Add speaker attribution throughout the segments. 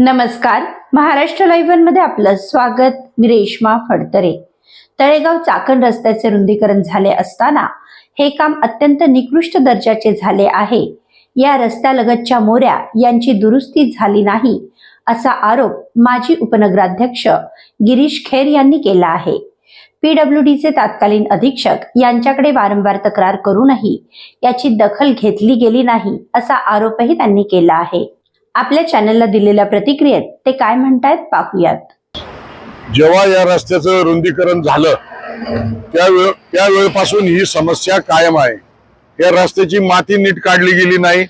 Speaker 1: नमस्कार. महाराष्ट्र लाईव्हमध्ये आपलं स्वागत. मी रेश्मा फडतरे. तळेगाव चाकण रस्त्याचे रुंदीकरण झाले असताना हे काम अत्यंत निकृष्ट दर्जाचे झाले आहे. या रस्त्यालगतच्या मोऱ्या यांची दुरुस्ती झाली नाही असा आरोप माजी उपनगराध्यक्ष गिरीश खेर यांनी केला आहे. पीडब्ल्यूडीचे तत्कालीन अधीक्षक यांच्याकडे वारंवार तक्रार करूनही याची दखल घेतली गेली नाही असा आरोपही त्यांनी केला आहे. आपल्या चॅनलला दिलेल्या प्रतिक्रियेत ते काय म्हणतायत पाहूयात.
Speaker 2: जेव्हा या रस्त्याचं रुंदीकरण झालं त्यावेळ त्यावेळपासून ही समस्या कायम आहे. या रस्त्याची माती नीट काढली गेली नाही.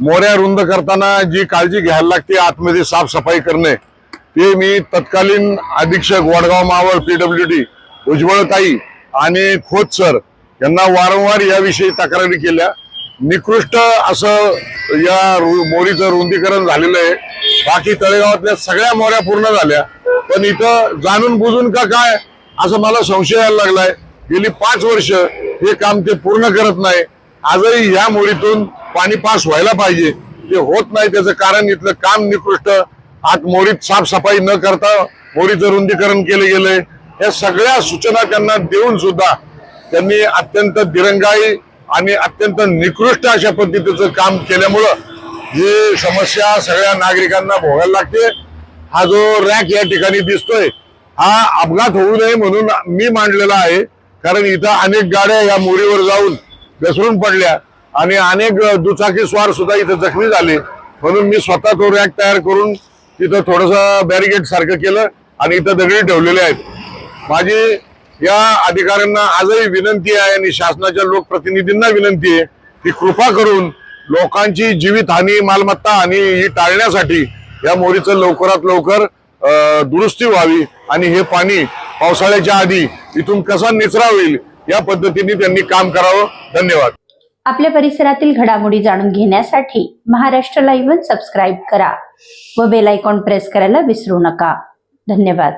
Speaker 2: मोऱ्या रुंद करताना जी काळजी घ्यायला लागते आतमध्ये साफसफाई करणे. ते मी तत्कालीन अधीक्षक वडगाव मावळ पीडब्ल्यू डी उज्ज्वलताई आणि खोत सर यांना वारंवार याविषयी तक्रारी केल्या. निकृष्ट असं या रु- मोरीचं रुंदीकरण झालेलं आहे. बाकी तळेगावातल्या सगळ्या मोऱ्या पूर्ण झाल्या. पण इथं जाणून बुजून का काय असं मला संशय यायला लागलाय. गेली पाच वर्ष हे काम ते पूर्ण करत नाही. आजही ह्या मोरीतून पाणी पास व्हायला पाहिजे. ते होत नाही त्याचं कारण इथलं काम निकृष्ट. आत मोरीत साफसफाई न करता मोरीचं रुंदीकरण केलं गेलंय. या सगळ्या सूचना त्यांना देऊन सुद्धा त्यांनी अत्यंत दिरंगाई आणि अत्यंत निकृष्ट अशा पद्धतीचं काम केल्यामुळं ही समस्या सगळ्या नागरिकांना भोगायला लागते. हा जो रॅक या ठिकाणी दिसतोय हा अपघात होऊ नये म्हणून मी मांडलेला आहे. कारण इथं अनेक गाड्या या मोरीवर जाऊन घसरून पडल्या आणि अनेक दुचाकी स्वार सुद्धा इथं जखमी झाले. म्हणून मी स्वतः तो रॅक तयार करून तिथं थोडंसं बॅरिगेट सारखं केलं आणि इथं दगडी ठेवलेले आहेत. माझी या अधिकाऱ्यांना आजही विनंती आहे आणि शासनाच्या लोकप्रतिनिधींना विनंती आहे की कृपा करून लोकांची जीवित हानी मालमत्ता हानी ही टाळण्यासाठी या मोरीचं लवकरात लवकर दुरुस्ती व्हावी आणि हे पाणी पावसाळ्याच्या आधी इथून कसा निचरा होईल या पद्धतीने त्यांनी काम करावं. धन्यवाद.
Speaker 1: आपल्या परिसरातील घडामोडी जाणून घेण्यासाठी महाराष्ट्र लाईव्ह सबस्क्राईब करा व बेल आयकॉन प्रेस करायला विसरू नका. धन्यवाद.